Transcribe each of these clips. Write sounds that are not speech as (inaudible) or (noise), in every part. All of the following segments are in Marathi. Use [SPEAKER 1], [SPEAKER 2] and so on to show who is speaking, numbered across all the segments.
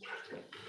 [SPEAKER 1] Thank you.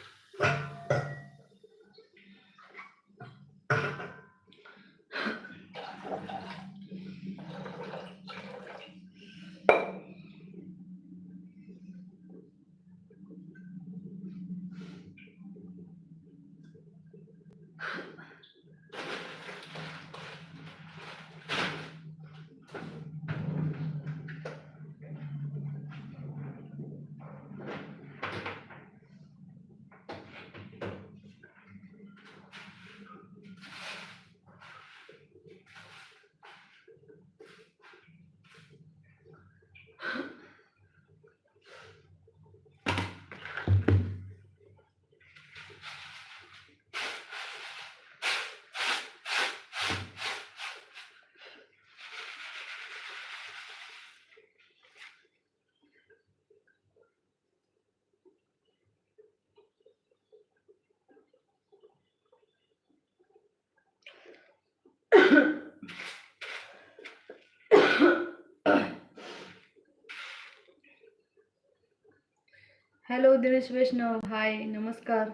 [SPEAKER 1] Hello Dinesh Vaishnav hi नमस्कार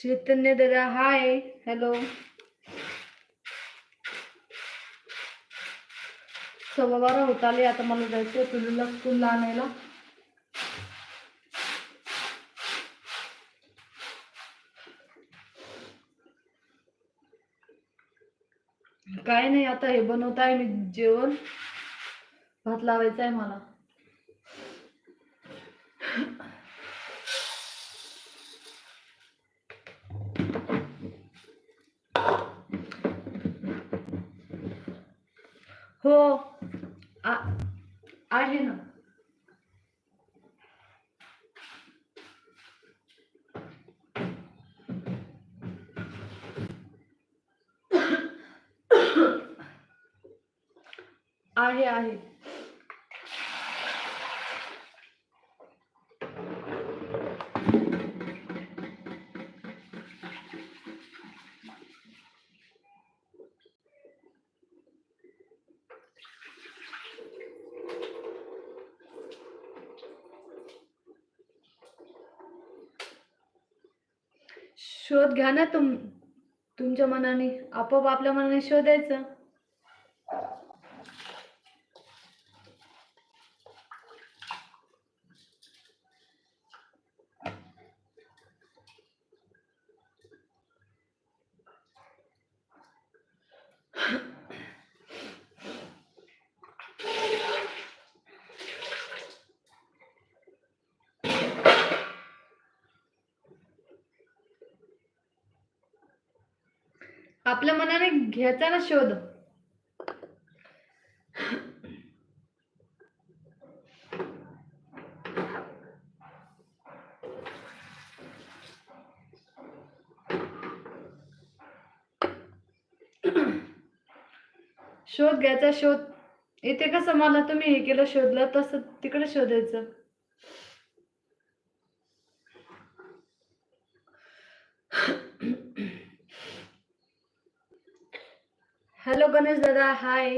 [SPEAKER 1] चैतन्य दादा हाय हॅलो सव्वा बारा होत आले आता मला जायचं तुझ्या स्कूलला आणायला काय नाही आता हे बनवत आहे मी जेवण भात लावायचा आहे मला हो आ आहे ना आहे आहे शोध घ्या ना तुम तुमच्या मनाने आपोआप आपल्या मनाने शोधायचं. आपल्या मनाने घ्यायचा ना शोध. शोध घ्यायचा शोध. इथे कसं मला तुम्ही हे केलं शोधलं तसं तिकडे शोधायचं हॅलो गणेश दादा हाय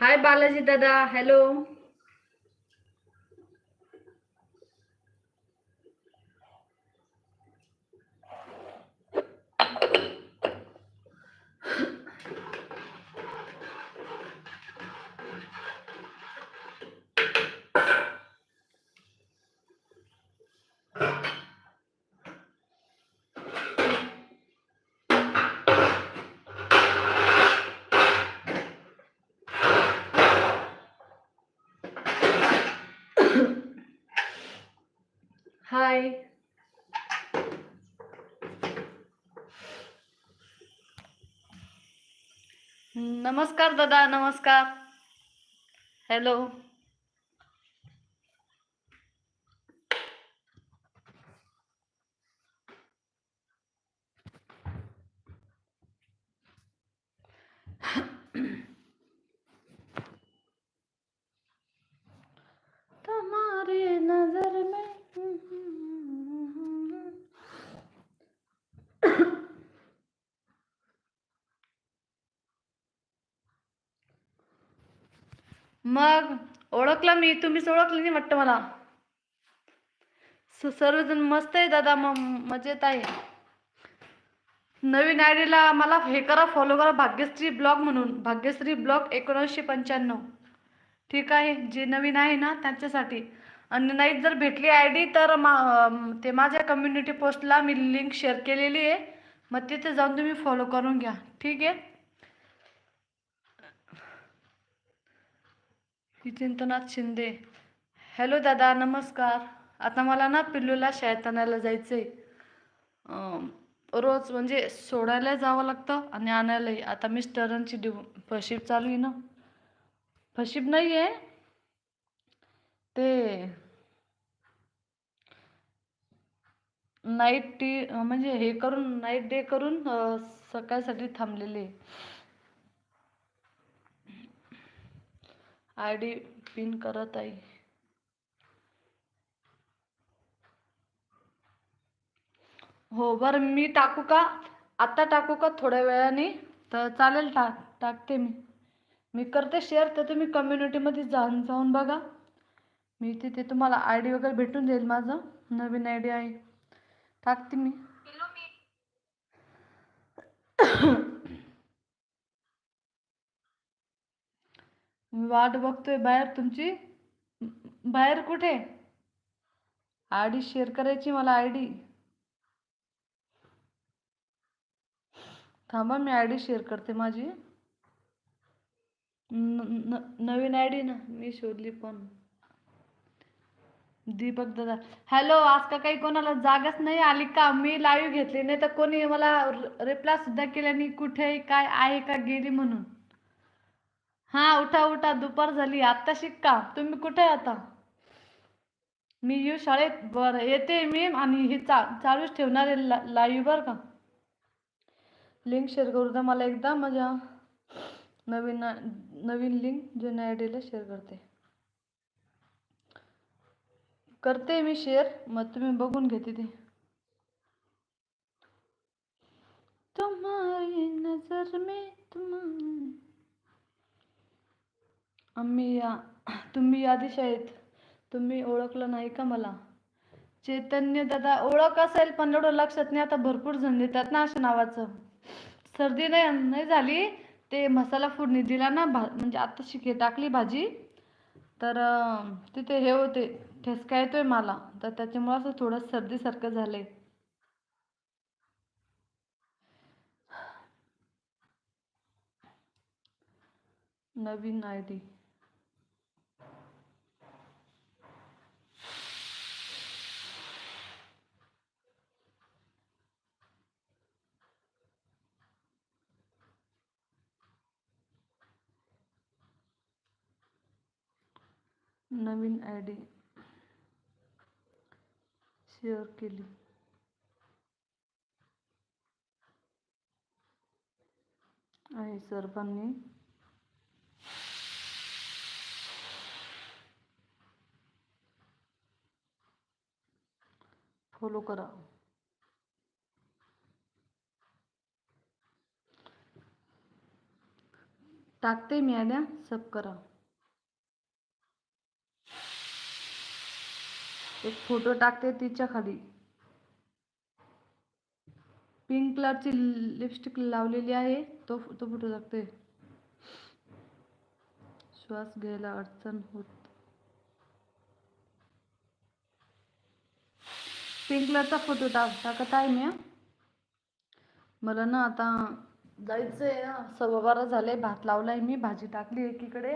[SPEAKER 1] हाय बालाजी दादा हॅलो हाय नमस्कार दादा नमस्कार. हॅलो तुम्हारी नजर में मग ओळखला मी तुम्हीच ओळखलं नाही वाटतं मला. स- सर्वजण मस्त आहे दादा मग मजेत आहे. नवीन आयडीला मला हे करा फॉलो करा भाग्यश्री ब्लॉग म्हणून. भाग्यश्री ब्लॉग एकोणीसशे पंच्याण्णव. ठीक आहे जे नवीन आहे ना त्यांच्यासाठी. आणि नाही जर भेटली आय डी तर मा ते माझ्या कम्युनिटी पोस्टला मी लिंक शेअर केलेली आहे. मग तिथे जाऊन तुम्ही फॉलो करून घ्या. ठीक आहे? चिंतनाथ शिंदे. हॅलो दादा नमस्कार. आता मला ना पिल्लूला शाळेत आणायला जायचं आहे रोज म्हणजे सोडायला जावं लागतं आणि आणायलाही. आता मिस्टरांची डिव फशीप चालू आहे ना. फशीप नाही आहे ते नाईट टी म्हणजे हे करून नाईट डे करून सकाळसाठी थांबलेले. आय डी पिन करत आहे हो बरं मी टाकू का? आत्ता टाकू का थोड्या वेळाने? तर चालेल टाक टाकते मी. मी करते शेअर तर तुम्ही कम्युनिटीमध्ये जाऊन जाऊन बघा. मी तिथे तुम्हाला आय डी वगैरे भेटून जाईल माझं. नवीन आय डी आहे. टाकते मी. (coughs) मी वाट बघतोय बाहेर तुमची. बाहेर कुठे? आय डी शेअर करायची मला आय डी. थांबा मी आय डी शेअर करते माझी. न- नवीन आय डी ना मी शोधली पण. दीपक दादा. हॅलो आज का काही कोणाला जागाच नाही आली का? मी लाईव्ह घेतली नाही तर कोणी मला रिप्लाय सुद्धा केला नाही. कुठे काय आहे? का गेली म्हणून? हा उठा उठा दुपार झाली. आत्ता शिक्का. तुम्ही कुठे आहे आता? मी येऊ शाळेत. बरं येते मी आणि हे चा चालूच ठेवणार आहे ला लाईव्ह बरं का? लिंक शेअर करू द्या मला एकदा. माझ्या नवीन नवीन लिंक जुन्या आय डीला शेअर करते. करते मी शेअर मग तुम्ही बघून घेते ते तुम्हारी नजर में तुम आम्ही या तुम्ही यादीश आहेत तुम्ही ओळखलं नाही का मला? चैतन्य दादा ओळख असेल पण एवढं लक्षात नाही. आता भरपूर जण देतात ना अशा नावाचं. सर्दी नाही नाही झाली. ते मसाला फोडणी दिला ना भा म्हणजे आता शिके टाकली भाजी. तर तिथे हे होते ठेसका येतोय मला. तर त्याच्यामुळे असं थोडं सर्दीसारखं झालंय. नवीन आय नवीन आय डी शेअर केली. आहे सर्वांनी. फॉलो करा. टाकते मी आल्या सब करा. एक फोटो टाकते तिच्या खाली. पिंक कलरची लिपस्टिक लावलेली आहे. तो तो फोटो टाकते. श्वास घ्यायला अडचण होत. पिंक कलरचा फोटो टाक टाकत आहे मी मला ना आता जायचं आहे ना सव्वा बारा झाले भात लावलाय मी. भाजी टाकली एकीकडे.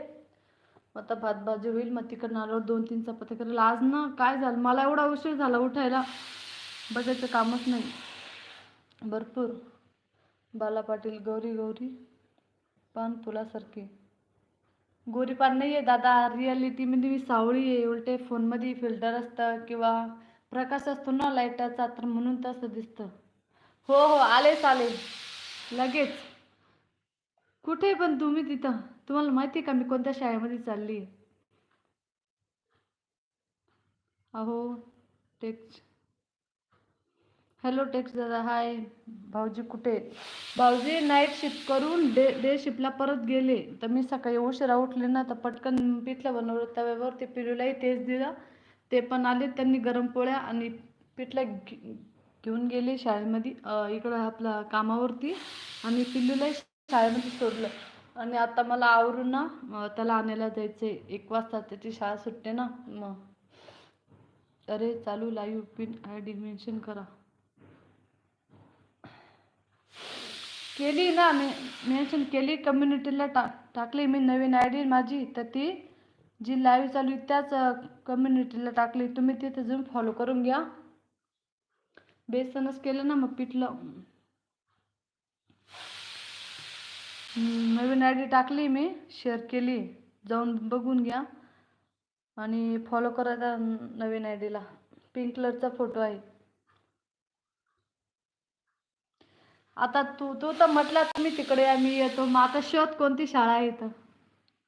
[SPEAKER 1] आता भात भाजी होईल मग तिकडनं आल्यावर दोन तीन चपात्या करेल. आज ना काय झालं? मला एवढा उशीर झाला उठायला. बघायचं कामच नाही. भरपूर. बाला पाटील गौरी गौरी. पान फुलासारखी. गोरी पान नाही आहे दादा रियालिटीमध्ये मी सावळी आहे. उलटे फोनमध्ये फिल्टर असतं किंवा प्रकाश असतो ना लाईटाचा तर म्हणून तसं दिसतं. हो हो आलेच आले लगेच. कुठे पण तुम्ही तिथं? तुम्हाला माहिती आहे का मी कोणत्या शाळेमध्ये चालली अहो टेक्स हॅलो टेक्स दादा. हाय भाऊजी कुठे भाऊजी नाईट शिफ्ट करून डे डे शिफ्टला परत गेले. तर मी सकाळी उशिरा उठले ना तर पटकन पिठलं बनवलं. तव्यावर ते पिलूलाही तेच दिलं. ते पण आले त्यांनी गरम पोळ्या आणि पिठला घे- घेऊन गेले शाळेमध्ये. इकडं आपल्या कामावरती आणि पिल्लूलाही शाळेमध्ये सोडलं. आणि आता मला आवरून ना त्याला आणायला जायचं आहे एक वाजता त्याची शाळा सुटते ना मग. अरे चालू live pin I D mention करा. केली ना मी मेन्शन केली कम्युनिटीला टा टाकली मी नवीन आय डी माझी. तर ती जी लाईव्ह चालू आहे त्याच कम्युनिटीला टाकली. तुम्ही तिथे जाऊन फॉलो करून घ्या. बेसनच केलं ना मग पिठलं. नवीन आय डी टाकली मी शेअर केली. जाऊन बघून घ्या. आणि फॉलो करा त्या नवीन आय डीला पिंक कलरचा फोटो आहे. आता तू तू तर म्हटला तुम्ही तिकडे या मी येतो. मग आता शोध कोणती शाळा आहे इथं.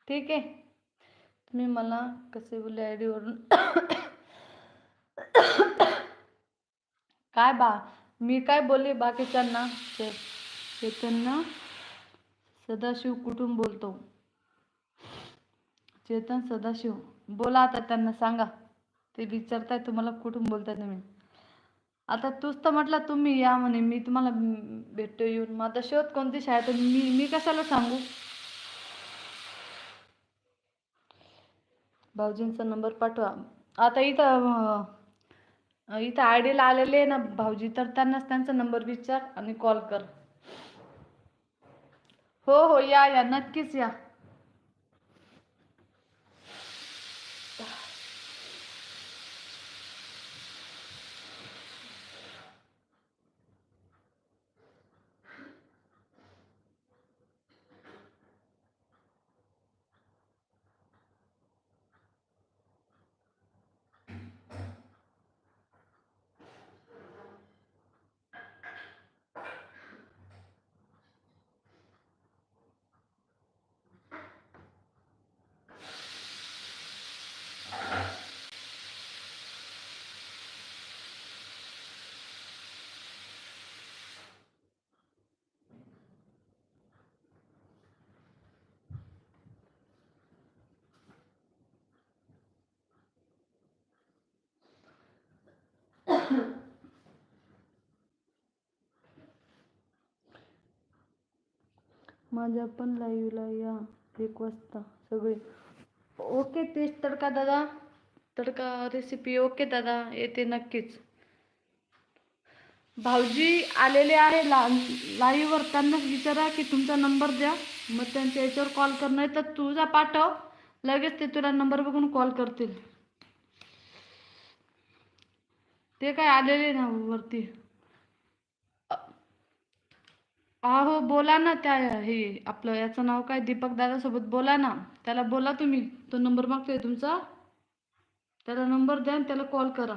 [SPEAKER 1] ठीक आहे? तुम्ही मला कसे बोलले आय डीवरून (coughs) काय बा मी काय बोलले बाकीच्यांना? ते चेतनना सदाशिव कुठून बोलतो? चेतन सदाशिव बोला आता त्यांना सांगा. ते विचारताय तुम्हाला कुठून बोलताय तुम्ही? आता तूच तर म्हटला तुम्ही या म्हणे मी तुम्हाला भेटतो येऊन. मग आता शोध कोणती शाळेत तर मी मी कशाला सांगू? भाऊजींचा नंबर पाठवा. आता इथं इथं आय डीला आलेले आहे ना भाऊजी तर त्यांनाच त्यांचा नंबर विचार आणि कॉल कर. हो हो या या. नक्कीच या. माझ्या पण लाईव्हला या एक वाजता सगळे. ओके तेच तडका दादा. तडका रेसिपी ओके दादा येते नक्कीच. भाऊजी आलेले आहे ला लाईव्हवर त्यांनाच विचारा की तुमचा नंबर द्या. मग त्यांच्या याच्यावर कॉल कर नाही तर तुझा पाठव. लगेच ते तुला नंबर बघून कॉल करतील. ते काय आलेले ना वरती. अहो बोला ना त्या हे आपलं याचं नाव काय? दीपक दादासोबत बोला ना. त्याला बोला तुम्ही. तो नंबर मागतोय तुमचा. त्याला नंबर द्या आणि त्याला कॉल करा.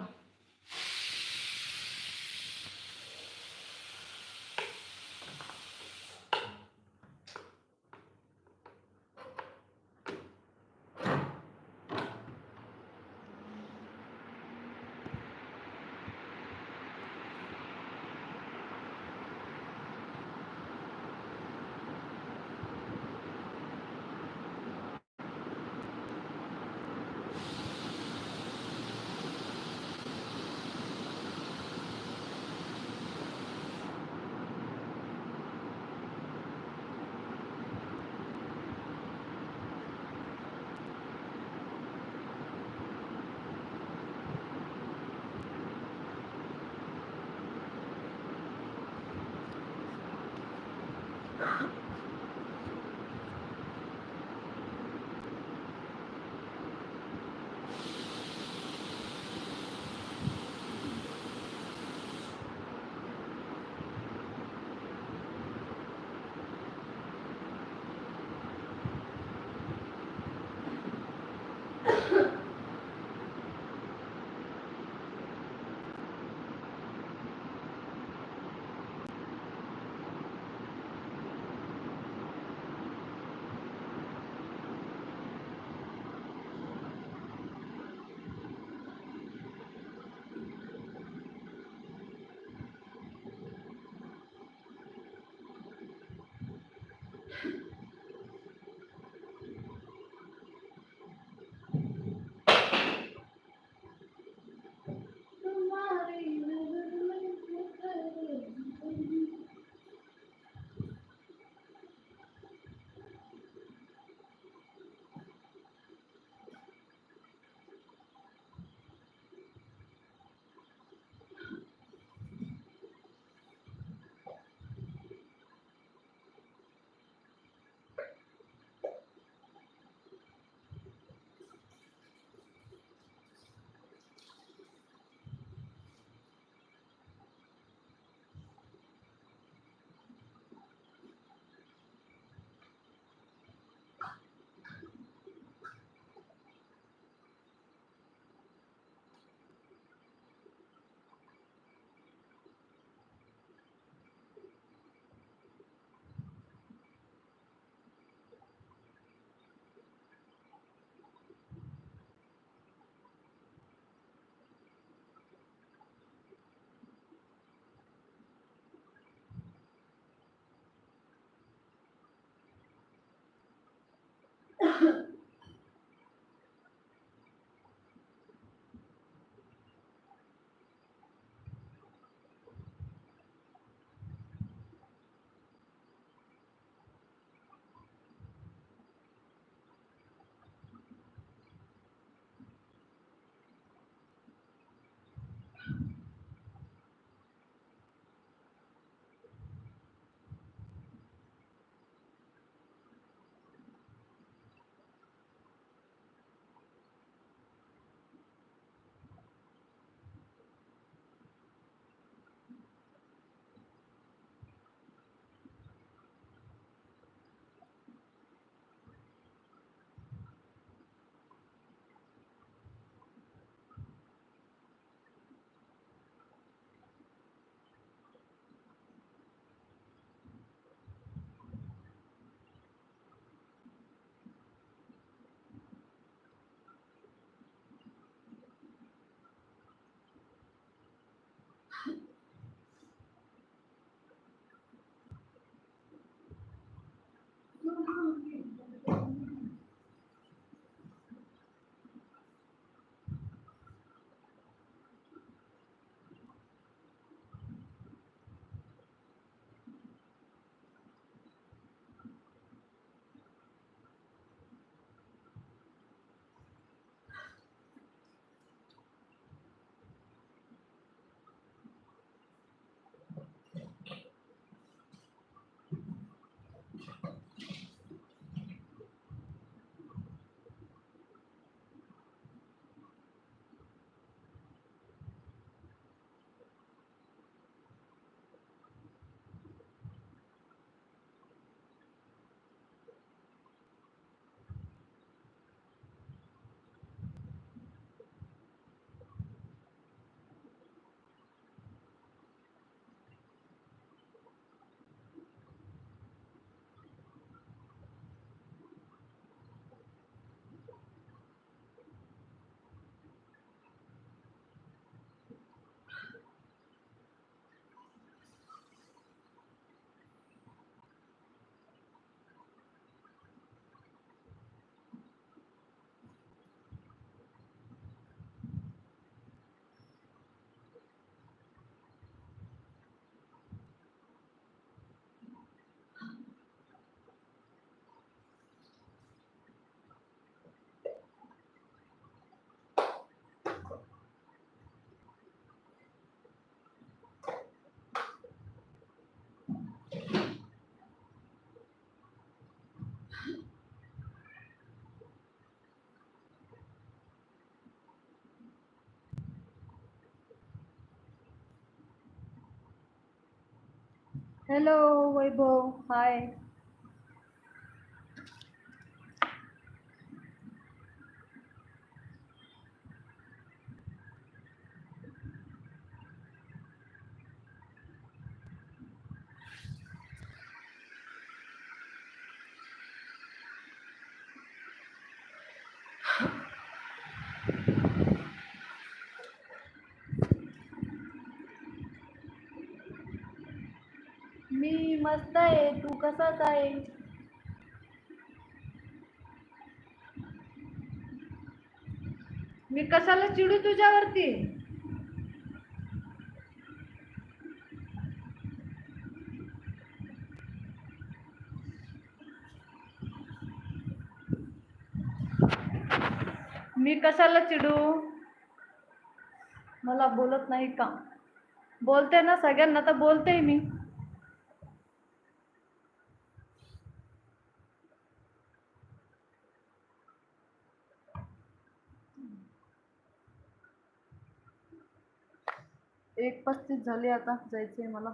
[SPEAKER 1] Hello, Weibo. Hi. मस्त आहे. तू कसाच आहे? मी कशाला चिडू तुझ्यावरती? मी कशाला चिडू? मला बोलत नाही का? बोलते ना सगळ्यांना तर बोलते मी. एक पस्तीस झाली आता जायचंय मला.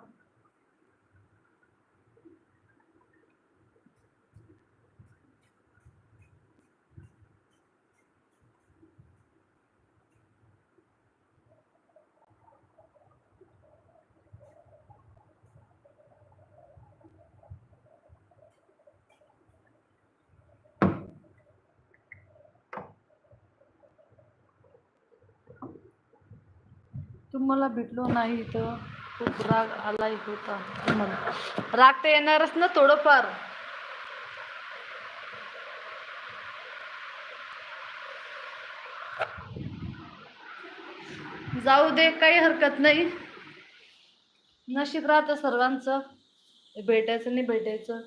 [SPEAKER 1] तुम्हाला भेटलो नाही तर खूप राग आलाय होता तुम्हाला राग तर येणारच ना थोडंफार. जाऊ दे काही हरकत नाही. नशीब राहतं सर्वांचं. भेटायचं नाही भेटायचं.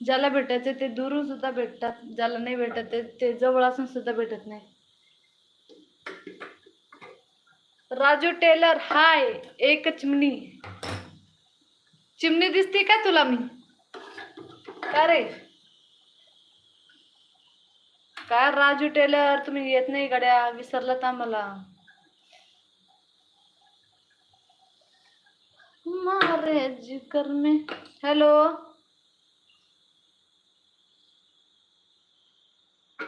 [SPEAKER 1] ज्याला भेटायचं ते दुरून सुद्धा भेटतात. ज्याला नाही भेटत ते ते जवळ असून सुद्धा भेटत नाही. राजू टेलर हाय एक चिमणी. चिमणी दिसते का तुला मी? का रे? काय राजू टेलर तुम्ही येत नाही गड्या विसरलात आम्हाला. मारे जिकर में हॅलो?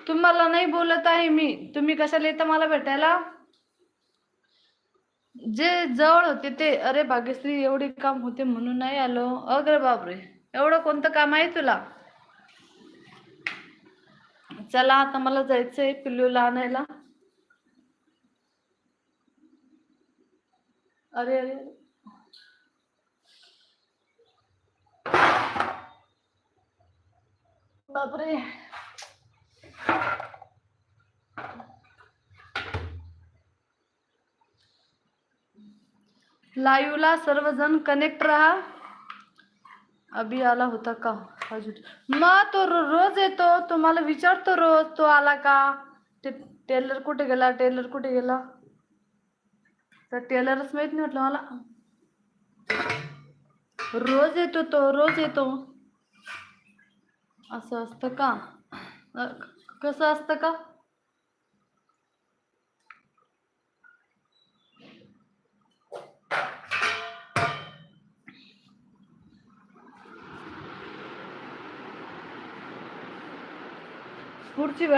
[SPEAKER 1] तुम्हाला नाही बोलत आहे मी. तुम्ही कशाला येता मला भेटायला? जे जवळ होते ते अरे भाग्यश्री एवढे काम होते म्हणून नाही आलो. अग्रे बापरे एवढं कोणतं काम आहे तुला? चला आता मला जायचंय पिल्लूला आणायला. अरे अरे. बापरे. लाईवला सर्वजण कनेक्ट राहा. अभि आला होता का? अजून. मग तो रोज येतो. तुम्हाला विचारतो रोज तो आला का? ते टेलर कुठे गेला? टेलर कुठे गेला? तर टेलरच माहीत नाही म्हटलं मला. रोज येतो तो रोज येतो. असं असतं का कसं असतं का? ঘুরছি